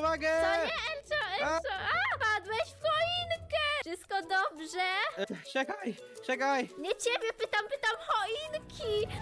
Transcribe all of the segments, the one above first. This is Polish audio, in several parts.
uwagę! To nie, Elcio, Elcio! A, padłeś w choinkę! Wszystko dobrze? E, Czekaj, czekaj! Nie ciebie pytam, pytam choinki!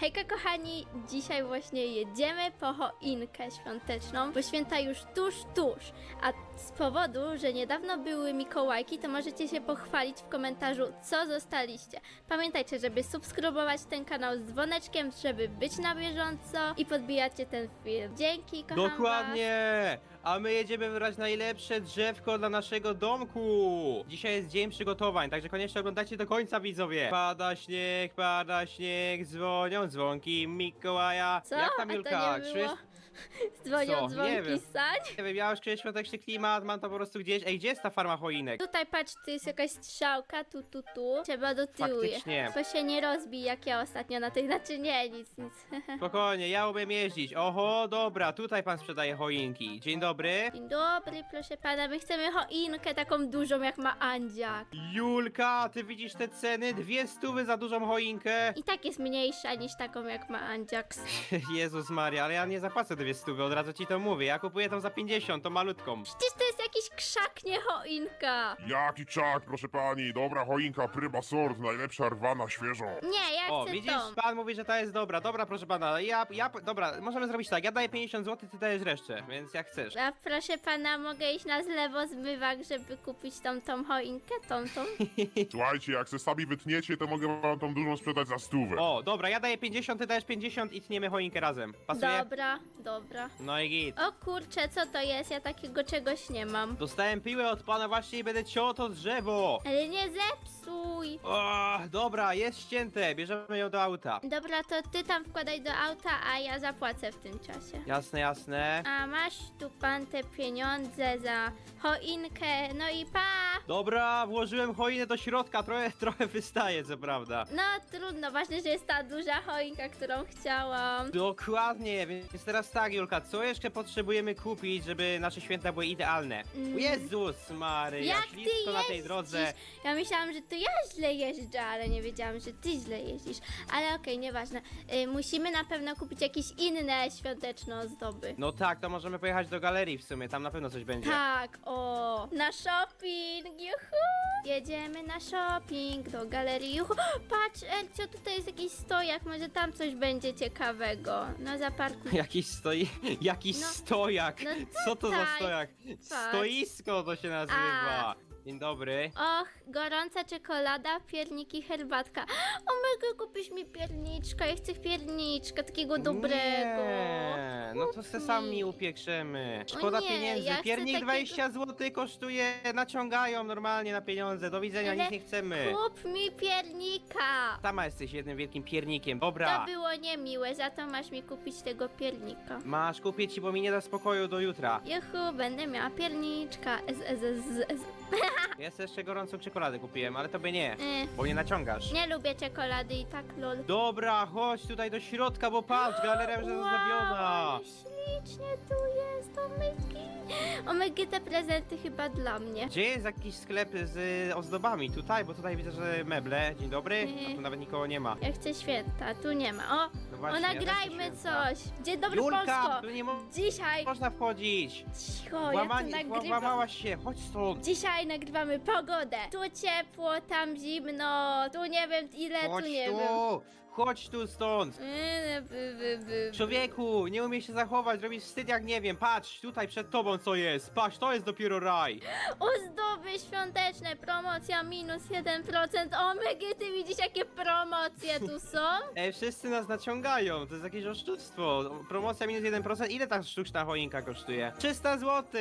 Hejka kochani, dzisiaj właśnie jedziemy po choinkę świąteczną, bo święta już tuż, tuż. A z powodu, że niedawno były Mikołajki, to możecie się pochwalić w komentarzu, co zostaliście. Pamiętajcie, żeby subskrybować ten kanał z dzwoneczkiem, żeby być na bieżąco i podbijacie ten film. Dzięki, kocham. Dokładnie! A my jedziemy wybrać najlepsze drzewko dla naszego domku! Dzisiaj jest dzień przygotowań, także koniecznie oglądajcie do końca, widzowie! Pada śnieg, pada śnieg, dzwonią dzwonki Mikołaja. Co? Jak tam, A Julka? to nie było? Krzyż- Dzwonią Co? Nie dzwonki wiem. sań. Nie wiem, ja już kiedyś świąteczny klimat, mam to po prostu gdzieś. Ej, gdzie jest ta farma choinek? Tutaj patrz, tu jest jakaś strzałka, tu, tu, tu. Trzeba do tyłu. Faktycznie. To się nie rozbij, jak ja ostatnio na tych, znaczy nie, nic, nic. Spokojnie, ja umiem jeździć. Oho, dobra, tutaj pan sprzedaje choinki. Dzień dobry. Dzień dobry, proszę pana, my chcemy choinkę taką dużą, jak ma Andziak. Julka, ty widzisz te ceny? Dwie stówy za dużą choinkę. I tak jest mniejsza niż taką, jak ma Andziak. Jezus Maria, ale ja nie zapłacę dwie stówy, od razu ci to mówię. Ja kupuję tą za 50, tą malutką. Przecież to jest jakiś krzak, nie choinka. Jaki czak, proszę pani, dobra choinka, pryba sort, najlepsza rwana, świeżo. Nie, ja O, chcę widzisz, tą. pan mówi, że ta jest dobra. Dobra, proszę pana, ja, ja, dobra, możemy zrobić tak. Ja daję 50 zł, ty dajesz resztę, więc jak chcesz. A proszę pana, mogę iść na zlewo zmywak, żeby kupić tą, tą choinkę, tą, tą? Słuchajcie, jak se sami wytniecie, to mogę wam tą dużą sprzedać za stówę. O, dobra, ja daję 50, ty dajesz 50 i tniemy choinkę razem. Pasuje? Dobra, dobra. No i git. O kurczę, co to jest? Ja takiego czegoś nie mam. Dostałem piłę od pana właśnie i będę ciął to drzewo. Ale nie zepsuj! O, dobra, jest ścięte, bierzemy ją do auta. Dobra, to ty tam wkładaj do auta, a ja zapłacę w tym czasie. Jasne, jasne. A masz tu pan te pieniądze za choinkę, no i pa! Dobra, włożyłem choinę do środka, trochę, trochę wystaje, co prawda. No trudno, ważne, że jest ta duża choinka, którą chciałam. Dokładnie, więc teraz tak, Julka, co jeszcze potrzebujemy kupić, żeby nasze święta były idealne? Mm. Jezus Maryja, Jak ty ślisko na tej drodze. Ja myślałam, że to ja źle jeżdżę, ale nie wiedziałam, że ty źle jeździsz. Ale okej, nieważne. Y, musimy na pewno kupić jakieś inne świąteczne ozdoby. No tak, to możemy pojechać do galerii w sumie, tam na pewno coś będzie. Tak, o, na shopping, juhu! Jedziemy na shopping do galerii, juhu! Patrz, Elcio, tutaj jest jakiś stojak, może tam coś będzie ciekawego. No zaparkuj. Jakiś stoi, jakiś No. stojak. No Co to za tutaj. stojak? Stoisko to się nazywa. Dzień dobry. Och, gorąca czekolada, pierniki, herbatka. O mega, kupisz mi pierniczka, ja chcę pierniczka, takiego dobrego. Nie, no to se sami mi. upiekszymy. Szkoda nie, pieniędzy. ja chcę Piernik takiego- 20 zł kosztuje, naciągają normalnie na pieniądze. Do widzenia, Ale nic nie chcemy. Kup mi piernika. Sama jesteś jednym wielkim piernikiem. To Dobra. było niemiłe, za to masz mi kupić tego piernika. Masz kupić ci, bo mi nie da spokoju do jutra. Juhu, będę miała pierniczka. Ja sobie jeszcze gorącą czekoladę kupiłem, ale tobie nie. Y, Bo nie naciągasz. nie lubię czekolady i tak lol. Dobra, chodź tutaj do środka, bo patrz, galeria już jest Wow. Ślicznie tu jest, omygi. Omygi te prezenty chyba dla mnie. Gdzie jest jakiś sklep z y, ozdobami? Tutaj, bo tutaj widzę, że meble. Dzień dobry. A tu nawet nikogo nie ma. Ja chcę święta, tu nie ma. O, No o właśnie, ja nagrajmy chcę coś. Dzień dobry Julka, Polsko. tu nie mo Dzisiaj, można wchodzić. cicho, ja tu nagrywam. włamałaś się, chodź stąd. Dzisiaj nagrywamy pogodę. Tu ciepło, tam zimno, tu nie wiem ile, Chodź tu nie tu, wiem. Chodź tu stąd. By, by, by. Człowieku, nie umiesz się zachować, robisz wstyd jak nie wiem. Patrz, tutaj przed tobą co jest. Patrz, to jest dopiero raj. Ozdoby świąteczne, promocja minus 1%. O mygy, ty widzisz jakie promocje tu są? E, wszyscy nas naciągają, to jest jakieś oszustwo. Promocja minus 1%, ile ta sztuczna choinka kosztuje? 300 zł,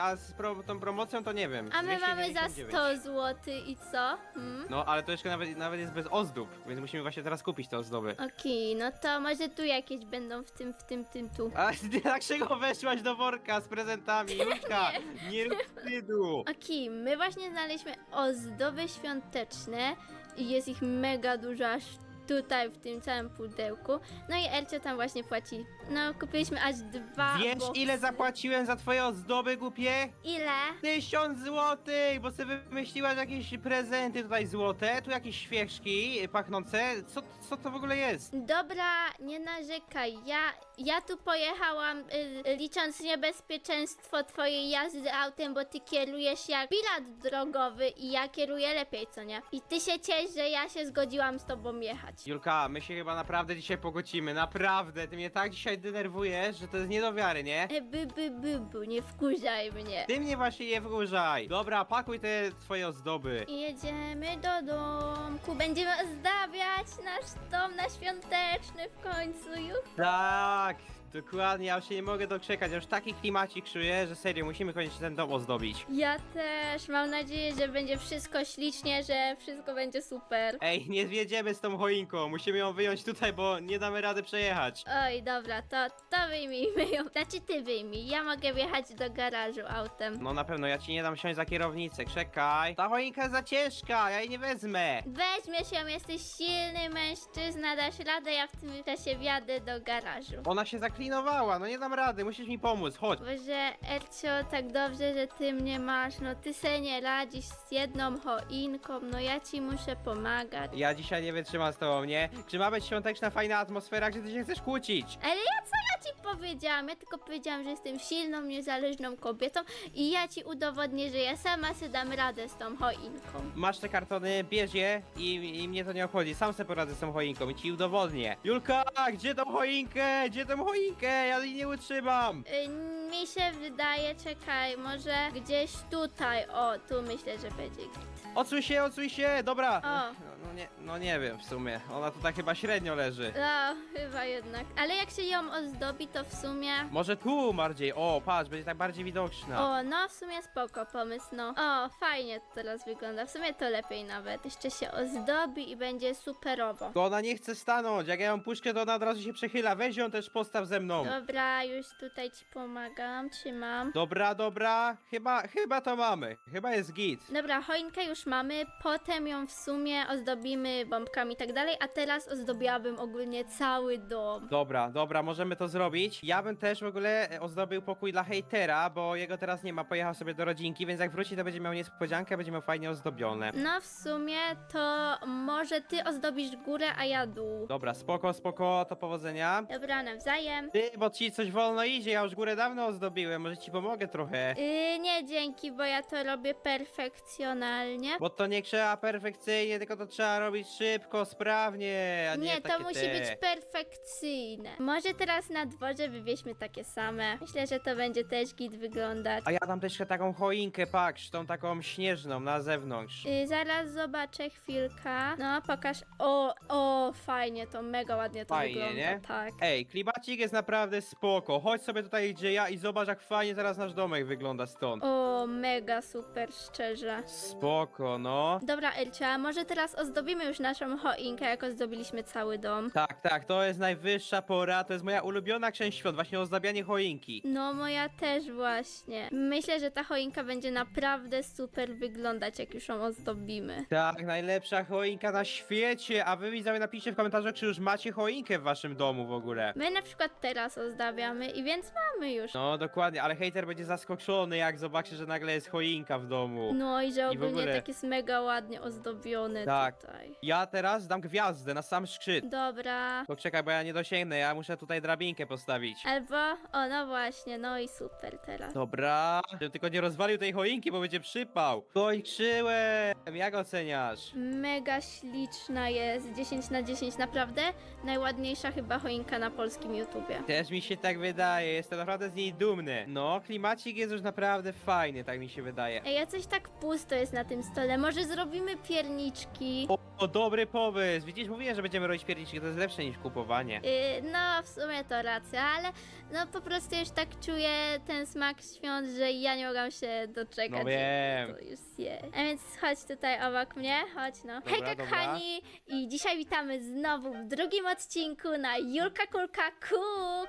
a z pro, tą promocją to nie wiem. A my mamy za 299. 100 zł i co? Hmm? No, ale to jeszcze nawet, nawet jest bez ozdób, więc musimy właśnie teraz kupić te ozdoby. Okej, no to może tu jakieś będą w tym, w tym, tym tu. A ty dlaczego weszłaś do worka z prezentami? Julka, nie rób wstydu. Okej, my właśnie znaleźliśmy ozdoby świąteczne i jest ich mega dużo aż tutaj w tym całym pudełku. No i Elcio tam właśnie płaci No, kupiliśmy aż dwa Wiesz boksy. ile zapłaciłem za twoje ozdoby głupie? Ile? Tysiąc złotych, bo sobie wymyśliłaś jakieś prezenty tutaj złote, tu jakieś świeczki pachnące. Co, co to w ogóle jest? Dobra, nie narzekaj. Ja, ja tu pojechałam y, licząc niebezpieczeństwo twojej jazdy autem, bo ty kierujesz jak pirat drogowy i ja kieruję lepiej, co nie? I ty się ciesz, że ja się zgodziłam z tobą jechać. Julka, my się chyba naprawdę dzisiaj pogodzimy, naprawdę. Ty mnie tak dzisiaj denerwujesz, że to jest nie do wiary, nie? E, by, by, by, by, nie wkurzaj mnie. Ty mnie właśnie nie wkurzaj. Dobra, pakuj te twoje ozdoby. I Jedziemy do domku, będziemy ozdabiać nasz dom na świąteczny w końcu już. Tak, dokładnie, ja już się nie mogę doczekać, ja już taki klimacik czuję, że serio, musimy koniecznie ten dom ozdobić. Ja też, mam nadzieję, że będzie wszystko ślicznie, że wszystko będzie super. Ej, nie zjedziemy z tą choinką, musimy ją wyjąć tutaj, bo nie damy rady przejechać. Oj, dobra, to, to wyjmijmy ją. Znaczy ty wyjmij, ja mogę wjechać do garażu autem. No na pewno, ja ci nie dam siąść za kierownicę, czekaj. Ta choinka jest za ciężka, ja jej nie wezmę. Weźmiesz ją, jesteś silny mężczyzna, dasz radę, ja w tym czasie wjadę do garażu. Ona się zaklinowała, no nie dam rady, musisz mi pomóc, chodź. Boże, Ercio, tak dobrze, że ty mnie masz, no ty se nie radzisz z jedną choinką, no ja ci muszę pomagać. Ja dzisiaj nie wytrzymam z tobą, nie? Czy ma być świąteczna, fajna atmosfera, gdzie ty się chcesz kłócić? Ale ja co powiedziałam? Ja tylko powiedziałam, że jestem silną, niezależną kobietą i ja ci udowodnię, że ja sama sobie dam radę z tą choinką. Masz te kartony, bierz je i, i mnie to nie obchodzi. Sam sobie poradzę z tą choinką i ci udowodnię. Julka, gdzie tą choinkę? Gdzie tą choinkę? Ja jej nie utrzymam. Y, mi się wydaje, czekaj, może gdzieś tutaj, o, tu myślę, że będzie git. Odsuń się, odsuń się, dobra. O. No, no, nie, no nie wiem w sumie. Ona tutaj chyba średnio leży. No, chyba jednak. Ale jak się ją ozdobi, to w sumie... Może tu bardziej. O, patrz, będzie tak bardziej widoczna. O, no w sumie spoko pomysł, no. O, fajnie to teraz wygląda, w sumie to lepiej nawet. Jeszcze się ozdobi i będzie superowo. Tylko ona nie chce stanąć. Jak ja ją puszczę, to ona od razu się przechyla. Weź ją też postaw ze mną. Dobra, już tutaj ci pomagam, trzymam. Dobra, dobra. Chyba, chyba to mamy. Chyba jest git. Dobra, choinkę już mamy, potem ją w sumie ozdobimy bombkami i tak dalej, a teraz ozdobiłabym ogólnie cały dom. Dobra, dobra, możemy to zrobić. Ja bym też w ogóle e, ozdobił pokój dla hejtera, bo jego teraz nie ma, pojechał sobie do rodzinki, więc jak wróci, to będzie miał niespodziankę, będzie miał fajnie ozdobione. No w sumie to może ty ozdobisz górę, a ja dół. Dobra, spoko, spoko, to powodzenia. Dobra, nawzajem. Ty, bo ci coś wolno idzie, ja już górę dawno ozdobiłem, może ci pomogę trochę. Yy, nie dzięki, bo ja to robię perfekcjonalnie. Bo to nie trzeba perfekcyjnie, tylko to trzeba robić szybko, sprawnie, a nie, Nie, to takie musi te. być perfekcyjne. Może teraz na dworze wywieźmy takie same. Myślę, że to będzie też git wyglądać. A ja tam też taką choinkę, patrz, tą taką śnieżną na zewnątrz. Yy, zaraz zobaczę chwilkę. No, pokaż. O, o, fajnie, to mega ładnie to Fajnie, wygląda. nie? Tak. Ej, klimacik jest naprawdę spoko. Chodź sobie tutaj, gdzie ja i zobacz, jak fajnie teraz nasz domek wygląda stąd. O, mega super, szczerze. Spoko, no. Dobra, Elcia, może teraz ozdobimy już naszą choinkę, jak ozdobiliśmy cały dom. Tak, tak, to jest najwyższa pora, to jest moja ulubiona część świąt, właśnie ozdabianie choinki. No, moja też właśnie. Myślę, że ta choinka będzie naprawdę super wyglądać, jak już ją ozdobimy. Tak, najlepsza choinka na świecie, a wy widzowie napiszcie w komentarzach, czy już macie choinkę w waszym domu w ogóle. My na przykład teraz ozdabiamy i więc mamy już. No, dokładnie, ale hejter będzie zaskoczony, jak zobaczy, że nagle jest choinka w domu. No i że I w ogólnie ogóle- tak jest mega ładnie ozdobione Tak. tutaj. Ja teraz dam gwiazdę na sam szczyt. Dobra. To czekaj, bo ja nie dosięgnę, ja muszę tutaj drabinkę postawić. Albo, o no właśnie, no i super teraz. Dobra, żebym tylko nie rozwalił tej choinki, bo będzie przypał. Kończyłem! Jak oceniasz? Mega śliczna jest, 10 na 10, naprawdę najładniejsza chyba choinka na polskim YouTubie. Też mi się tak wydaje, jestem naprawdę z niej dumny. No, klimacik jest już naprawdę fajny, tak mi się wydaje. Ej, a coś tak pusto jest na tym stole, może zrobimy pierniczki? O, o dobry pomysł! Widzisz, mówiłem, że będziemy robić pierniczki, to jest lepsze niż kupowanie. Yy, no, w sumie to racja, ale no po prostu już tak czuję ten smak świąt, że ja nie mogłam się doczekać. No żeby wiem. To już zjeść. A więc chodź tutaj obok mnie, chodź no. Dobra, Hejka dobra. kochani! I dzisiaj witamy znowu w drugim odcinku na Julka Kulka Ku.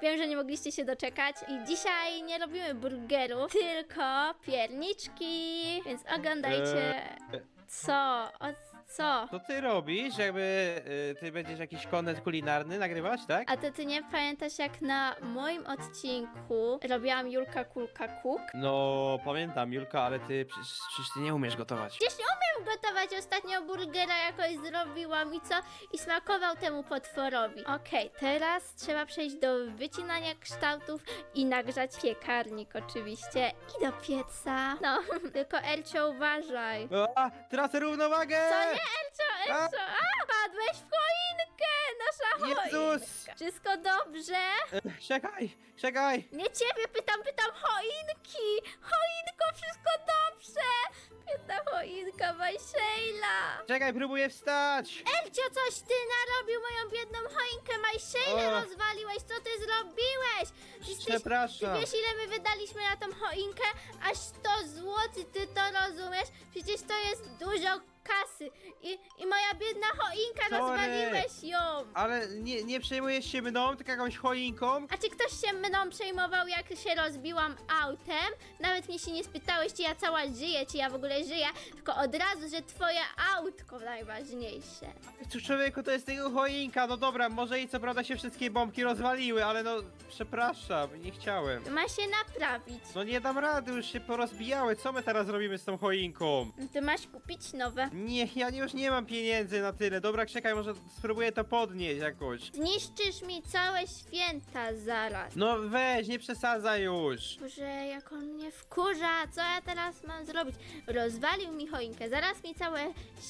Wiem, że nie mogliście się doczekać i dzisiaj nie robimy burgerów, tylko pierniczki, więc oglądajcie. Eee. Co? O Co? Co ty robisz? Jakby y, ty będziesz jakiś kontent kulinarny nagrywać, tak? A to ty nie pamiętasz jak na moim odcinku robiłam Julka Kulka Cook? No, pamiętam, Julka, ale ty przecież, przecież ty nie umiesz gotować. Przecież nie umiem gotować, ostatnio burgera jakoś zrobiłam i co? I smakował temu potworowi. Okej, teraz trzeba przejść do wycinania kształtów i nagrzać piekarnik oczywiście. I do pieca. No, tylko Elcio uważaj. A, tracę równowagę! Co nie, Elcio, Elcio? A, padłeś w choinkę! Nasza choinka. Jezus! Wszystko dobrze? E, Czekaj, czekaj! Nie ciebie pytam, pytam choinki! Choinko, wszystko dobrze! Biedna choinka Majszejla! Czekaj, próbuję wstać! Elcio, coś ty narobił moją biedną choinkę Majszejlę O. rozwaliłeś! Co ty zrobiłeś? Przecież ty, ty Przepraszam. wiesz ile my wydaliśmy na tą choinkę? Aż 100 zł, ty to rozumiesz? Przecież to jest dużo kasy i, i moja biedna choinka, Sorry. rozwaliłeś ją! Ale nie, nie przejmujesz się mną, tylko jakąś choinką? A czy ktoś się mną przejmował, jak się rozbiłam autem? Nawet mnie się nie spytałeś, czy ja cała żyję, czy ja w ogóle żyję, tylko od razu, że twoje autko najważniejsze. Cóż, człowieku, to jest tylko choinka, no dobra, może i co prawda się wszystkie bombki rozwaliły, ale no, przepraszam, nie chciałem. Ma się naprawić. No nie dam rady, już się porozbijały, co my teraz robimy z tą choinką? No To masz kupić nowe. Nie, ja już nie mam pieniędzy na tyle, dobra, czekaj, może spróbuję to podnieść jakoś. Zniszczysz mi całe święta zaraz. No weź, nie przesadzaj już. Boże, jak on mnie wkurza, co ja teraz mam zrobić? Rozwalił mi choinkę, zaraz mi całe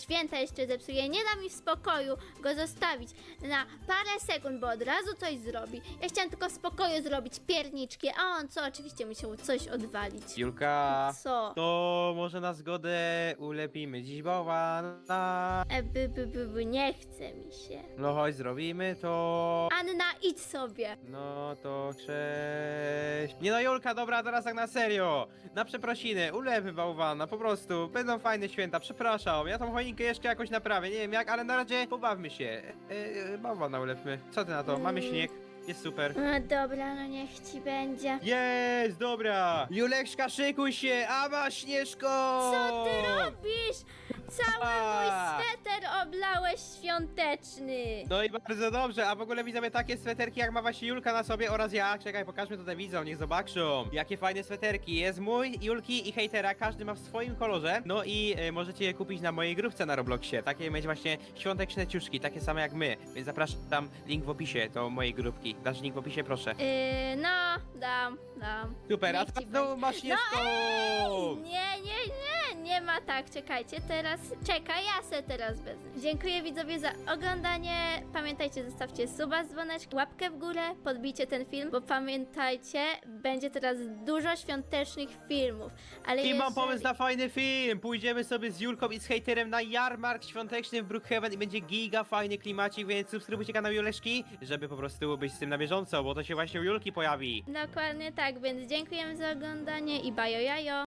święta jeszcze zepsuje, nie da mi w spokoju go zostawić na parę sekund, bo od razu coś zrobi. Ja chciałam tylko w spokoju zrobić pierniczki, a on co? Oczywiście musiał coś odwalić. Julka, Co? to może na zgodę ulepimy dziś bałwana. E, by, by, by, by, nie chce mi się. No chodź, zrobimy to. Anna, idź sobie. No to cześć. Nie no Julka, dobra, teraz tak na serio. Na przeprosiny, ulepy bałwana, po prostu. Będą fajne święta, przepraszam. Ja tą choinkę jeszcze jakoś naprawię, nie wiem jak, ale na razie pobawmy się. E, e, bałwana ulepmy. Co ty na to? Mamy Mm. śnieg. Jest super. A, dobra, no niech ci będzie. Jest, dobra! Juleczka, szykuj się! Aba, Śnieżko! Co ty robisz? Cały mój A. sweter oblałeś świąteczny. No i bardzo dobrze, a w ogóle widzowie takie sweterki jak ma właśnie Julka na sobie oraz ja. Czekaj, pokażmy tutaj widzom, niech zobaczą. Jakie fajne sweterki. Jest mój, Julki i hejtera, każdy ma w swoim kolorze. No i e, możecie je kupić na mojej grupce na Robloxie. Takie mieć właśnie świąteczne ciuszki, takie same jak my. Więc zapraszam, link w opisie do mojej grupki. Dasz link w opisie, proszę. Yy, no, dam, dam. Super, a niech ci teraz znowu masz Śnieżką! Nie, nie, nie, nie ma tak, czekajcie, teraz, czekaj, ja se teraz wezmę. Dziękuję widzowie za oglądanie, pamiętajcie, zostawcie suba z dzwoneczkiem, łapkę w górę, podbijcie ten film, bo pamiętajcie, będzie teraz dużo świątecznych filmów, ale I mam pomysł na fajny film! Pójdziemy sobie z Julką i z hejterem na jarmark świąteczny w Brookhaven i będzie giga fajny klimacik, więc subskrybujcie kanał Juleszki, żeby po prostu być z tym na bieżąco, bo to się właśnie u Julki pojawi. Dokładnie tak, więc dziękujemy za oglądanie i bajo jajo.